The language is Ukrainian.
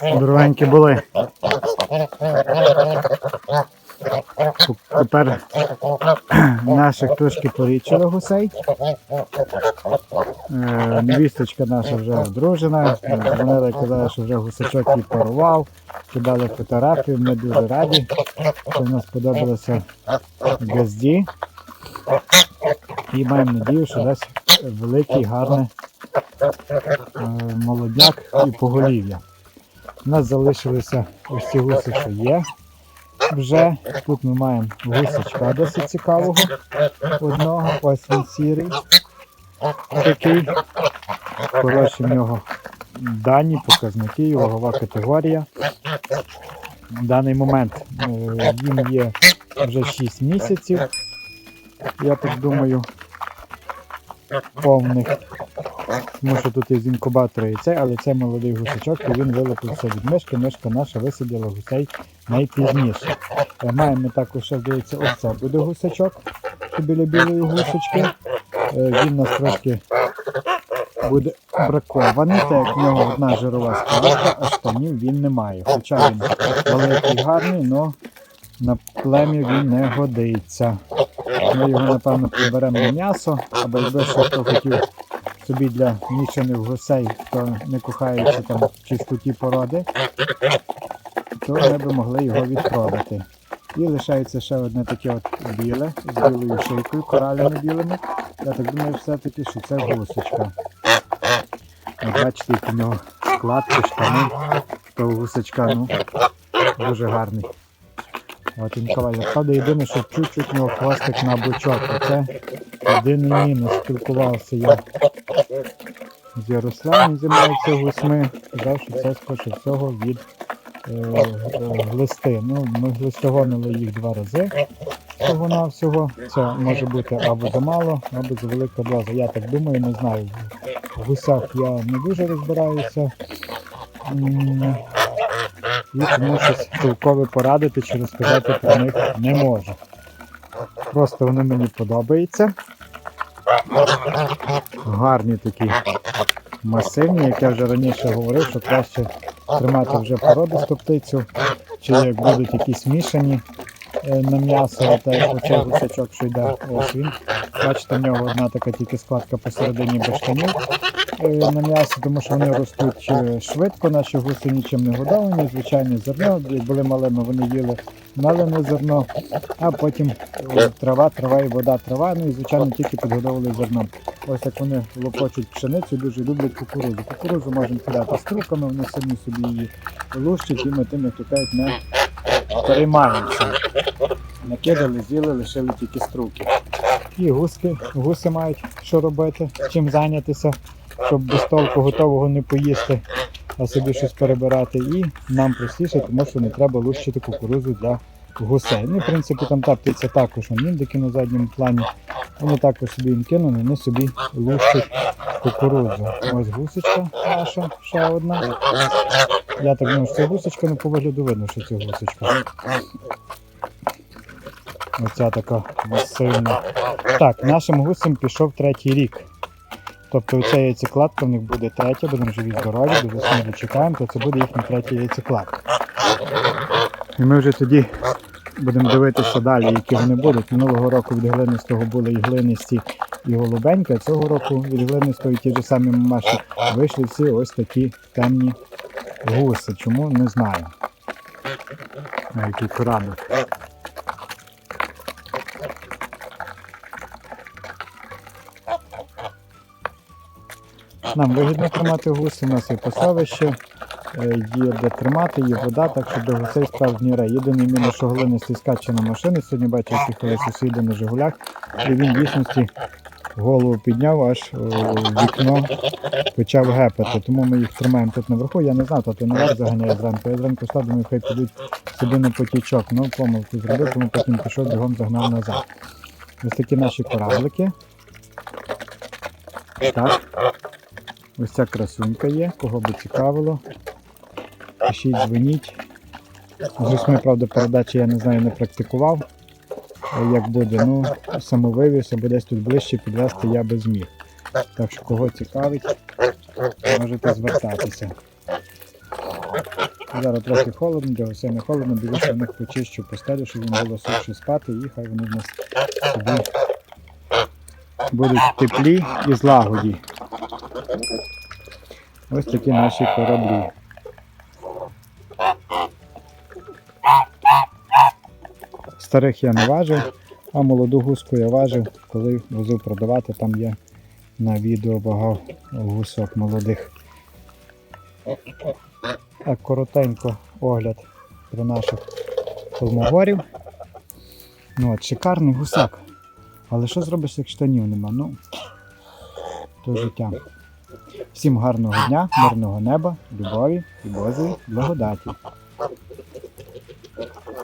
Здоровенькі були. Тепер наших трошки порічили гусей. Е, Невісточка наша вже одружена. Дзвонила казала, що вже гусачок її порвав. Кидали фотографії, ми дуже раді, що в нас сподобалося газді. І маємо надію, що дасть великий, гарний е, молодняк і поголів'я. У нас залишилися ось ці гуси, що є вже. Тут ми маємо гусачка досить цікавого. Одного, ось він сірий. Такий. Хороші в нього дані, показники, вагова категорія. В даний момент е, їм є вже 6 місяців. Я так думаю, повних. Тому що тут із інкубатора і цей, але це молодий гусачок, і він вилупився від мишки. Мишка наша висадила гусей найпізніше. Е, Маємо також, ще, здається, ось це буде гусачок біля білої гусочки. Е, Він нас трошки буде бракований, так як в нього одна жирова складка, а штанів він не має. Хоча він великий гарний, але на плем'я він не годиться. Ми його, напевно, приберемо на м'ясо, або якби ще хто хотів собі для мішаних гусей, хто не кохаючи там чистоті породи, то ми би могли його відпродати. І лишається ще одне таке от біле з білою шийкою, коралями білими. Я так думаю, все-таки, що це гусочка. От бачите, які в нього складки, штани, того гусочка, ну, дуже гарний. От кавалер. Правда, єдине, що чуть-чуть у нього хвостик на бочок. Це єдиний мінус. Спілкувався я з Ярославом, займається гусьми. Сказав, що це скоріше всього від е, е, глисти. Ну, ми глистогонили їх два рази. Всього на всього. Це може бути або замало, або за велика доза. Я так думаю, не знаю. В гусях я не дуже розбираюся. І тому щось толкове порадити чи розказати про них не можу. Просто вони мені подобаються. Гарні такі масивні, як я вже раніше говорив, що краще тримати вже породисту птицю, чи як будуть якісь мішані е, на м'ясо, та як оцей що йде, ось він. Бачите, в нього одна така тільки складка посередині без штанів е, на м'ясо, тому що вони ростуть е, швидко, наші гуси нічим не годовані, звичайне зерно, були малими, вони їли малене зерно, а потім е, трава, трава і вода, трава, ну і звичайно тільки підгодовували зерном. Ось як вони лопочуть пшеницю, дуже люблять кукурудзу. Кукурудзу можемо кидати струками, вони самі собі її лущать і ми тим, як то кажуть, не переймаємося. Накидали, з'їли, лишили тільки струки. І гуски, гуси мають що робити, чим зайнятися, щоб без толку готового не поїсти, а собі щось перебирати. І нам простіше, тому що не треба лущити кукурудзу для гусей. Ну, в принципі, там та птиця також он індики на задньому плані. Вони також собі їм кинули, вони собі лущать кукурудзу. Ось гусочка наша, ще одна. Я так думаю, що це гусочка, ну по вигляду видно, що це гусочка. Оця така масивна. Так, нашим гусям пішов третій рік. Тобто оця яйцекладка в них буде третя, будемо живі здорові, до весни дочекаємо, то це буде їхня третя яйцекладка. І ми вже тоді будемо дивитися далі, які вони будуть. Минулого року від глинистого були і глинисті, і голубенькі, а цього року від глинистого і ті ж самі мамаші вийшли всі ось такі темні гуси. Чому не знаю. А який корадок. Нам вигідно тримати гуси, у нас є пасовище, е, є де тримати, є вода, так що до гусей справжній рай. Єдиний мінус, що глинистий скаче на машини. Сьогодні бачив, їхали сусіди на Жигулях, і він в дійсності голову підняв, аж е, вікно почав гепати. Тому ми їх тримаємо тут наверху. Я не знав, то наверх заганяє зранку. Я зранку став, думаю, хай підуть собі на потічок. Ну, помилку зробив, тому потім пішов, бігом загнав назад. Ось такі наші кораблики. Так. Ось ця красунька є, кого би цікавило. Пишіть, дзвоніть. З усьми, правда, передачі я не знаю, не практикував. Як буде, ну, самовивіз або десь тут ближче підвести я би зміг. Так що кого цікавить, можете звертатися. Зараз трохи холодно, для гусей не холодно, дивіться, в них почищу постелю, щоб їм було сухше спати, і хай вони в нас собі будуть теплі і злагоді. Ось такі наші кораблі. Старих я не важив, а молоду гуску я важив, коли возив продавати, там є на відео вагав гусок молодих. Так, коротенько огляд про наших холмогорів. Ну от, шикарний гусак. Але що зробиш, як штанів нема? Ну, то життя. Всім гарного дня, мирного неба, любові і Божої благодаті.